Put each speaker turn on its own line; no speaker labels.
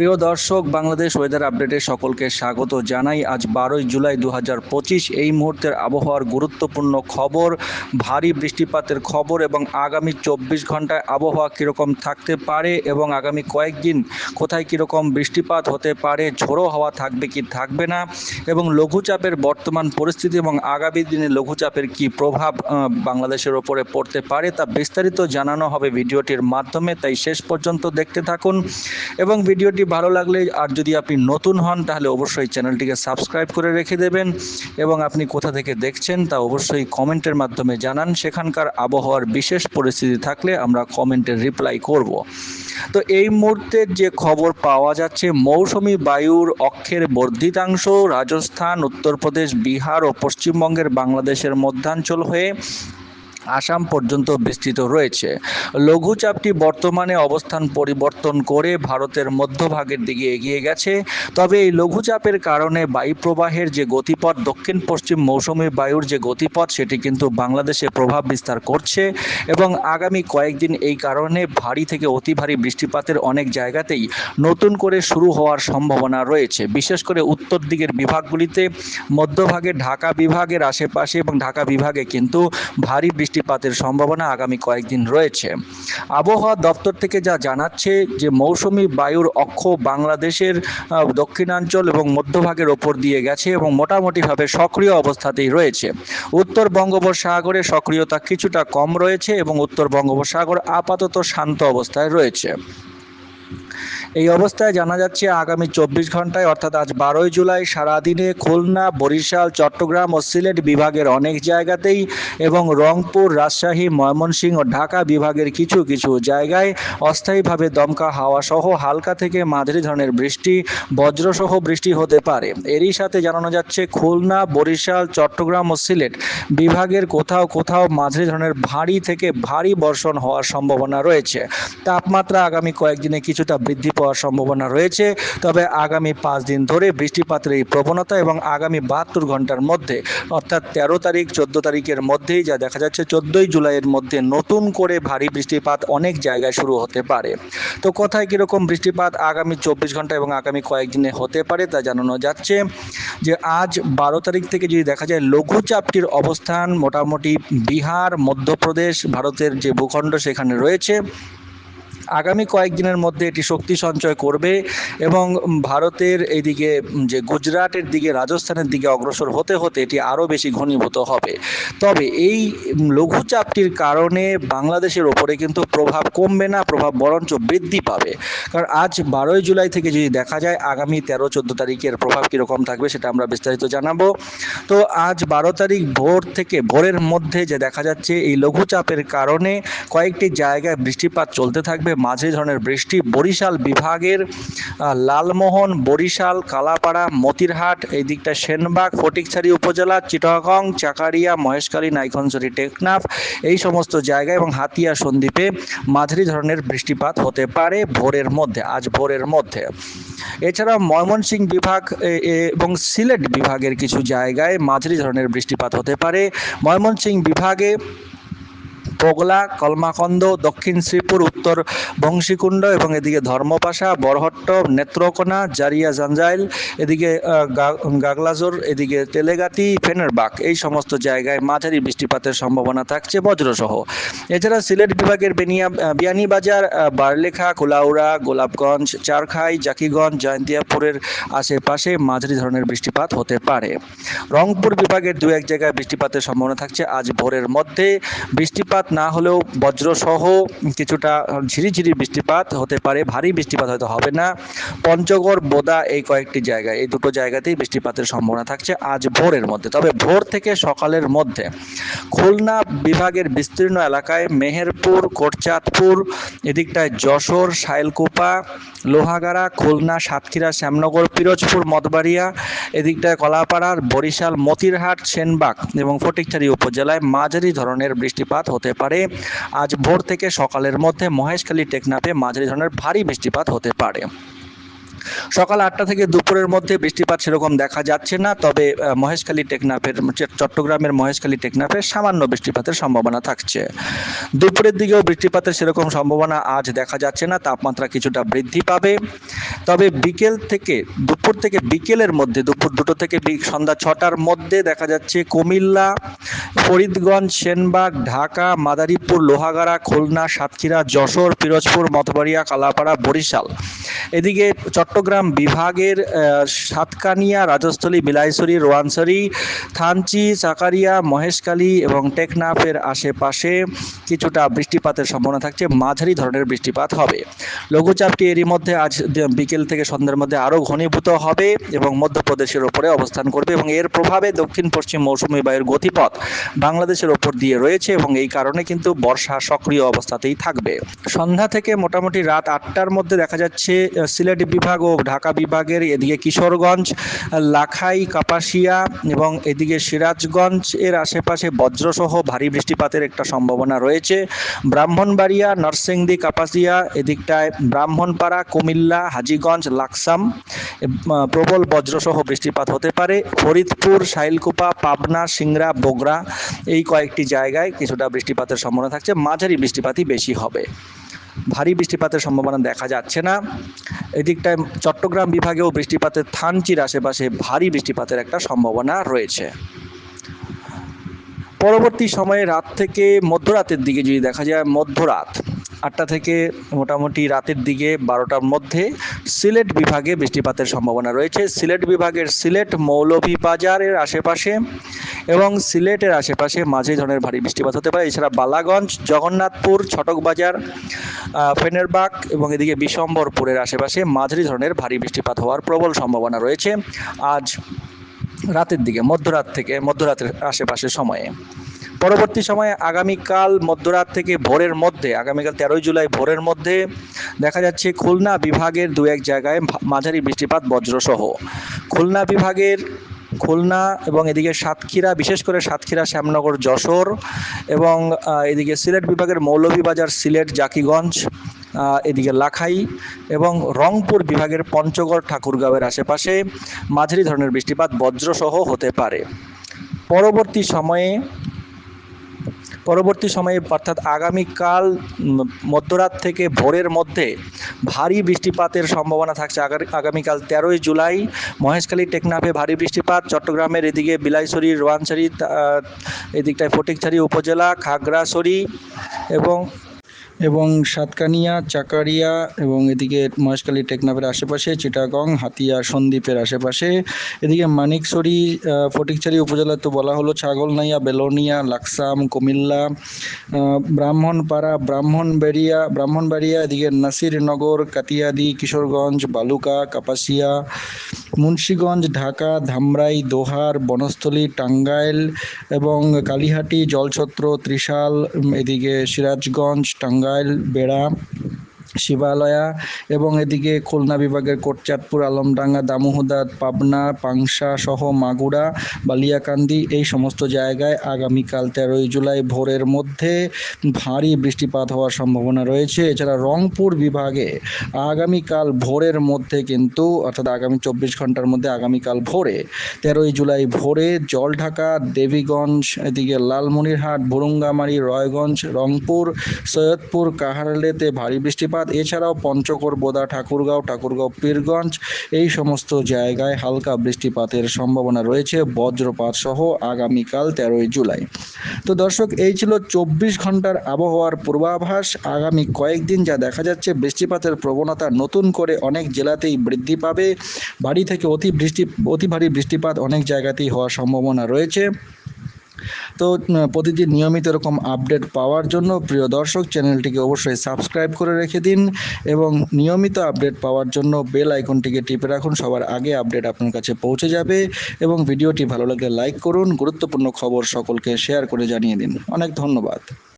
প্রিয় দর্শক, বাংলাদেশ ওয়েদার আপডেটে সকলকে স্বাগত জানাই। আজ বারোই জুলাই দু হাজার পঁচিশ, এই মুহূর্তের আবহাওয়ার গুরুত্বপূর্ণ খবর, ভারী বৃষ্টিপাতের খবর এবং আগামী চব্বিশ ঘন্টায় আবহাওয়া কীরকম থাকতে পারে এবং আগামী কয়েকদিন কোথায় কীরকম বৃষ্টিপাত হতে পারে, ঝোড়ো হাওয়া থাকবে কি থাকবে না এবং লঘুচাপের বর্তমান পরিস্থিতি এবং আগামী দিনে লঘুচাপের কি প্রভাব বাংলাদেশের ওপরে পড়তে পারে তা বিস্তারিত জানানো হবে ভিডিওটির মাধ্যমে। তাই শেষ পর্যন্ত দেখতে থাকুন এবং ভিডিওটি ভালো লাগলে আর যদি আপনি নতুন হন, তাহলে অবশ্যই চ্যানেলটিকে সাবস্ক্রাইব করে রেখে দেবেন এবং আপনি কোথা থেকে দেখছেন তা অবশ্যই কমেন্টের মাধ্যমে জানান। সেখানকার আবহাওয়ার বিশেষ পরিস্থিতি থাকলে আমরা কমেন্টের রিপ্লাই করব। তো এই মুহূর্তে যে খবর পাওয়া যাচ্ছে, মৌসুমি বায়ুর অক্ষের বর্ধিতাংশ রাজস্থান, উত্তরপ্রদেশ, বিহার ও পশ্চিমবঙ্গের বাংলাদেশের মধ্যাঞ্চল হয়ে আসাম পর্যন্ত বিস্তৃত রয়েছে। লঘুচাপটি বর্তমানে অবস্থান পরিবর্তন করে ভারতের মধ্যভাগের দিকে এগিয়ে গেছে। তবে এই লঘুচাপের কারণে বায়ুপ্রবাহের যে গতিপথ দক্ষিণ পশ্চিম মৌসুমী বায়ুর যে গতিপথ, সেটি কিন্তু বাংলাদেশে প্রভাব বিস্তার করছে এবং আগামী কয়েকদিন এই কারণে ভারী থেকে অতি ভারী বৃষ্টিপাতের অনেক জায়গাতেই নতুন করে শুরু হওয়ার সম্ভাবনা রয়েছে। বিশেষ করে উত্তর দিকের বিভাগগুলিতে মধ্যভাগে ঢাকা বিভাগের আশেপাশে এবং ঢাকা বিভাগে কিন্তু ভারী বৃষ্টিপাতের সম্ভাবনা আগামী কয়েকদিন রয়েছে। আবহাওয়া দপ্তর থেকে যা জানাচ্ছে যে, মৌসুমি বায়ুর অক্ষ বাংলাদেশের দক্ষিণাঞ্চল এবং মধ্যভাগের ওপর দিয়ে গেছে এবং মোটামুটিভাবে সক্রিয় অবস্থাতেই রয়েছে। উত্তর বঙ্গোপসাগরে সক্রিয়তা কিছুটা কম রয়েছে এবং উত্তর বঙ্গোপসাগর আপাতত শান্ত অবস্থায় রয়েছে। এই অবস্থায় জানা যাচ্ছে আগামী চব্বিশ ঘন্টায়, অর্থাৎ আজ বারোই জুলাই, সারাদিনে খুলনা, বরিশাল, চট্টগ্রাম ও সিলেট বিভাগের অনেক জায়গাতেই এবং রংপুর, রাজশাহী, ময়মনসিংহ ও ঢাকা বিভাগের কিছু কিছু জায়গায় অস্থায়ীভাবে দমকা হাওয়া সহ হালকা থেকে মাঝারি ধরনের বৃষ্টি, বজ্রসহ বৃষ্টি হতে পারে। এরই সাথে জানানো যাচ্ছে খুলনা, বরিশাল, চট্টগ্রাম ও সিলেট বিভাগের কোথাও কোথাও মাঝারি ধরনের ভারী থেকে ভারী বর্ষণ হওয়ার সম্ভাবনা রয়েছে। তাপমাত্রা আগামী কয়েকদিনে কিছুটা বৃদ্ধি পাওয়ার সম্ভাবনা রয়েছে। তবে আগামী পাঁচ দিন ধরে বৃষ্টিপাতের এই প্রবণতা এবং আগামী বাহাত্তর ঘণ্টার মধ্যে, অর্থাৎ তেরো তারিখ, চোদ্দ তারিখের মধ্যেই যা দেখা যাচ্ছে, চোদ্দোই জুলাইয়ের মধ্যে নতুন করে ভারী বৃষ্টিপাত অনেক জায়গায় শুরু হতে পারে। তো কোথায় কীরকম বৃষ্টিপাত আগামী চব্বিশ ঘণ্টা এবং আগামী কয়েকদিনে হতে পারে তা জানানো যাচ্ছে যে আজ বারো তারিখ থেকে যদি দেখা যায়, লঘুচাপটির অবস্থান মোটামুটি বিহার, মধ্যপ্রদেশ, ভারতের যে ভূখণ্ড সেখানে রয়েছে। আগামী কয়েকদিনের মধ্যে এটি শক্তি সঞ্চয় করবে এবং ভারতের এদিকে যে গুজরাটের দিকে, রাজস্থানের দিকে অগ্রসর হতে হতে এটি আরও বেশি ঘনীভূত হবে। তবে এই লঘুচাপটির কারণে বাংলাদেশের ওপরে কিন্তু প্রভাব কমবে না, প্রভাব বরঞ্চ বৃদ্ধি পাবে। কারণ আজ বারোই জুলাই থেকে যদি দেখা যায়, আগামী তেরো, চোদ্দ তারিখের প্রভাব কীরকম থাকবে সেটা আমরা বিস্তারিত জানাব। তো আজ বারো তারিখ ভোর থেকে, ভোরের মধ্যে যে দেখা যাচ্ছে, এই লঘুচাপের কারণে কয়েকটি জায়গায় বৃষ্টিপাত চলতে থাকবে। মাঝারি ধরনের বৃষ্টি। বরিশাল বিভাগের লালমোহন, বরিশাল, কালাপাড়া, মতিরহাট এই দিকটা সেনবাগ, ফটিকছড়ি উপজেলা, চিটাগং, চাকারিয়া, মহেশখালী নাইখনছড়ি টেকনাফ, এই সমস্ত জায়গায় এবং হাতিয়া, সন্দ্বীপে মাঝারি ধরনের বৃষ্টিপাত হতে পারে ভোরের মধ্যে, আজ ভোরের মধ্যে। এছাড়া ময়মনসিংহ বিভাগ এবং সিলেট বিভাগের কিছু জায়গায় মাঝারি ধরনের বৃষ্টিপাত হতে পারে। ময়মনসিংহ বিভাগে পোগলা কলমাকন্দ দক্ষিণ শ্রীপুর, উত্তর বংশীকুণ্ড এবং এদিকে ধর্মপাশা, বরহট্ট, নেত্রকোনা, জারিয়া জাঞ্জাইল, এদিকে গাগলাজোর, এদিকে তেলেগাতি ফেনেরবাগ এই সমস্ত জায়গায় মাঝারি বৃষ্টিপাতের সম্ভাবনা থাকছে বজ্রসহ। এছাড়া সিলেট বিভাগের বেনিয়া বিয়ানীবাজার বারলেখা, কুলাউড়া, গোলাপগঞ্জ, চারখাই, জাকিগঞ্জ, জয়ন্তিয়াপুরের আশেপাশে মাঝারি ধরনের বৃষ্টিপাত হতে পারে। রংপুর বিভাগের দু এক জায়গায় বৃষ্টিপাতের সম্ভাবনা থাকছে। আজ ভোরের মধ্যে বৃষ্টিপাত না হলেও বজ্রসহ কিছুটা ঝিরিঝিরি বৃষ্টিপাত হতে পারে, ভারী বৃষ্টিপাত হয়তো হবে না। পঞ্চগড়, বোদা এই কয়েকটি জায়গায়, এই দুটো জায়গাতেই বৃষ্টিপাতের সম্ভাবনা থাকছে আজ ভোরের মধ্যে। তবে ভোর থেকে সকালের মধ্যে খুলনা বিভাগের বিস্তীর্ণ এলাকায় মেহেরপুর, কোটচাঁদপুর, এদিকটায় যশোর সাইলকুপা লোহাগাড়া, খুলনা, সাতক্ষীরা, শ্যামনগর, পিরোজপুর মতবাড়িয়া এদিকটায় কলাপাড়ার বরিশাল, মতিরহাট, সেনবাগ এবং ফটিকছড়ি উপজেলায় মাঝারি ধরনের বৃষ্টিপাত হতে পারে। আজ ভোর থেকে সকালের মধ্যে মহেশখালী টেকনাফে মাঝারি ধরনের ভারী বৃষ্টিপাত হতে পারে। সকাল আটটা থেকে দুপুরের মধ্যে বৃষ্টিপাত সেরকম দেখা যাচ্ছে না, তবে মহেশখালী টেকনাফের চট্টগ্রামের মহেশখালী টেকনাফের সামান্য বৃষ্টিপাতের সম্ভাবনা থাকছে। দুপুরের দিকেও বৃষ্টিপাতের সেরকম সম্ভাবনা আজ দেখা যাচ্ছে না, তাপমাত্রা কিছুটা বৃদ্ধি পাবে। তবে বিকেল থেকে, দুপুর থেকে বিকেলের মধ্যে, দুপুর দুটো থেকে সন্ধ্যা ছটার মধ্যে দেখা যাচ্ছে কুমিল্লা, ফরিদগঞ্জ, সেনবাগ, ঢাকা, মাদারীপুর, লোহাগাড়া, খুলনা, সাতক্ষীরা, যশোর, পিরোজপুর মতবাড়িয়া কালাপাড়া, বরিশাল। এদিকে চট্টগ্রাম বিভাগের সাতকানিয়া রাজস্থলী বিলাইছড়ি রোয়ানসরি থানচি, চাকারিয়া, মহেশখালী এবং টেকনাফের আশেপাশে কিছুটা বৃষ্টিপাতের সম্ভাবনা থাকছে। মাঝারি ধরনের বৃষ্টিপাত হবে। লঘুচাপটি এরই মধ্যে আজ বিকেল থেকে সন্ধ্যার মধ্যে আরও ঘনীভূত হবে এবং মধ্যপ্রদেশের ওপরে অবস্থান করবে এবং এর প্রভাবে দক্ষিণ পশ্চিম মৌসুমী বায়ুর গতিপথ বাংলাদেশের ওপর দিয়ে রয়েছে এবং এই কারণে কিন্তু বর্ষা সক্রিয় অবস্থাতেই থাকবে। সন্ধ্যা থেকে মোটামুটি রাত আটটার মধ্যে দেখা যাচ্ছে সিলেট বিভাগ ও ঢাকা বিভাগের এদিকে কিশোরগঞ্জ, লাখাই, কাপাসিয়া এবং এদিকে সিরাজগঞ্জ এর আশেপাশে বজ্রসহ ভারী বৃষ্টিপাতের একটা সম্ভাবনা রয়েছে। ব্রাহ্মণবাড়িয়া, নরসিংদী, কাপাসিয়া এদিকটায় ব্রাহ্মণপাড়া, কুমিল্লা, হাজীগঞ্জ, লাকসাম প্রবল বজ্রসহ বৃষ্টিপাত হতে পারে। ফরিদপুর, শাইলকুপা, পাবনা, সিংড়া, বগুড়া এই কয়েকটি জায়গায় কিছুটা বৃষ্টিপাতের সম্ভাবনা থাকছে। মাঝারি বৃষ্টিপাতই বেশি হবে। ভারী বৃষ্টিপাতের সম্ভাবনা দেখা যাচ্ছে না। এদিকটায় চট্টগ্রাম বিভাগেও বৃষ্টিপাতের থানচির আশেপাশে ভারী বৃষ্টিপাতের একটা সম্ভাবনা রয়েছে। পরবর্তী সময়ে রাত থেকে মধ্যরাতের দিকে যদি দেখা যায় মধ্যরাত আটটা থেকে মোটামুটি রাতের দিকে বারোটার মধ্যে সিলেট বিভাগে বৃষ্টিপাতের সম্ভাবনা রয়েছে। সিলেট বিভাগের সিলেট মৌলভীবাজারের আশেপাশে এবং সিলেটের আশেপাশে মাঝে ধরনের ভারী বৃষ্টিপাত হতে পারে। এছাড়া বালাগঞ্জ, জগন্নাথপুর ছটকবাজার ফেনেরবাগ এবং এদিকে বিশম্বরপুরের আশেপাশে মাঝারি ধরনের ভারী বৃষ্টিপাত হওয়ার প্রবল সম্ভাবনা রয়েছে। আজ রাতের দিকে, মধ্যরাত থেকে, মধ্যরাতের আশেপাশের সময়ে। পরবর্তী সময়ে আগামীকাল মধ্যরাত থেকে ভোরের মধ্যে, আগামীকাল তেরোই জুলাই ভোরের মধ্যে দেখা যাচ্ছে খুলনা বিভাগের দু এক জায়গায় মাঝারি বৃষ্টিপাত বজ্রসহ। খুলনা বিভাগের খুলনা এবং এদিকে সাতক্ষীরা, বিশেষ করে সাতক্ষীরা, শ্যামনগর, যশোর এবং এদিকে সিলেট বিভাগের মৌলভীবাজার, সিলেট, জাকিগঞ্জ এদিকে লাখাই এবং রংপুর বিভাগের পঞ্চগড়, ঠাকুরগাঁওয়ের আশেপাশে মাঝারি ধরনের বৃষ্টিপাত বজ্রসহ হতে পারে। পরবর্তী সময়ে পরবর্তী সময়ে, অর্থাৎ আগামীকাল মধ্যরাত থেকে ভোরের মধ্যে ভারী বৃষ্টিপাতের সম্ভাবনা থাকছে। আগামীকাল তেরোই জুলাই, মহেশখালী টেকনাফে ভারী বৃষ্টিপাত, চট্টগ্রামের এদিকে বিলাইছড়ি রোয়াংছড়ি এদিকটায় ফটিকছড়ি উপজেলা, খাগড়াছড়ি এবং এবং সাতকানিয়া, চাকারিয়া এবং এদিকে মহেশখালী টেকনাফের আশেপাশে, চিটাগং, হাতিয়া, সন্দ্বীপের আশেপাশে, এদিকে মানিকছড়ি ফটিকছড়ি উপজেলা তো বলা হলো ছাগলনাইয়া, বেলোনিয়া, লাকসাম, কুমিল্লা ব্রাহ্মণপাড়া, ব্রাহ্মণবাড়িয়া ব্রাহ্মণবাড়িয়া, এদিকে নাসিরনগর, কাতিয়াদি, কিশোরগঞ্জ, বালুকা, কাপাসিয়া, মুন্সীগঞ্জ, ঢাকা, ধামরাই, দোহার, বনস্থলী, টাঙ্গাইল এবং কালীহাটি, জলছত্র, ত্রিশাল এদিকে সিরাজগঞ্জ, টাঙ্গাইল Israel verá শিবালয়া এবং এদিকে খুলনা বিভাগের কোটচাঁদপুর, আলমডাঙ্গা, দামোহদা, পাবনা, পাংশা সহ মাগুরা, বালিয়াকান্দি এই সমস্ত জায়গায় আগামীকাল তেরোই জুলাই ভোরের মধ্যে ভারী বৃষ্টিপাত হওয়ার সম্ভাবনা রয়েছে। এছাড়া রংপুর বিভাগে আগামীকাল ভোরের মধ্যে কিন্তু, অর্থাৎ আগামী চব্বিশ ঘণ্টার মধ্যে আগামীকাল ভোরে তেরোই জুলাই ভোরে জলঢাকা, দেবীগঞ্জ, এদিকে লালমনিরহাট, বুরুঙ্গামারি, রয়গঞ্জ, রংপুর, সৈয়দপুর, কাহারলেতে ভারী বৃষ্টিপাত এছাড়াও পঞ্চগড় বোদা, ঠাকুরগাঁও ঠাকুরগাঁও পীরগঞ্জ, এই সমস্ত জায়গায় হালকা বৃষ্টিপাতের সম্ভাবনা রয়েছে বজ্রপাত সহ আগামীকাল তেরোই জুলাই। তো দর্শক, এই ছিল চব্বিশ ঘণ্টার আবহাওয়ার পূর্বাভাস। আগামী কয়েকদিন যা দেখা যাচ্ছে, বৃষ্টিপাতের প্রবণতা নতুন করে অনেক জেলাতেই বৃদ্ধি পাবে। ভারী থেকে অতি বৃষ্টি, অতি ভারী বৃষ্টিপাত অনেক জায়গাতেই হওয়ার সম্ভাবনা রয়েছে। তো প্রতিদিন নিয়মিত এরকম আপডেট পাওয়ার জন্য প্রিয় দর্শক চ্যানেলটিকে অবশ্যই সাবস্ক্রাইব করে রেখে দিন এবং নিয়মিত আপডেট পাওয়ার জন্য বেল আইকনটিকে টিপে রাখুন। সবার আগে আপডেট আপনার কাছে পৌঁছে যাবে এবং ভিডিওটি ভালো লাগলে লাইক করুন। গুরুত্বপূর্ণ খবর সকলকে শেয়ার করে জানিয়ে দিন। অনেক ধন্যবাদ।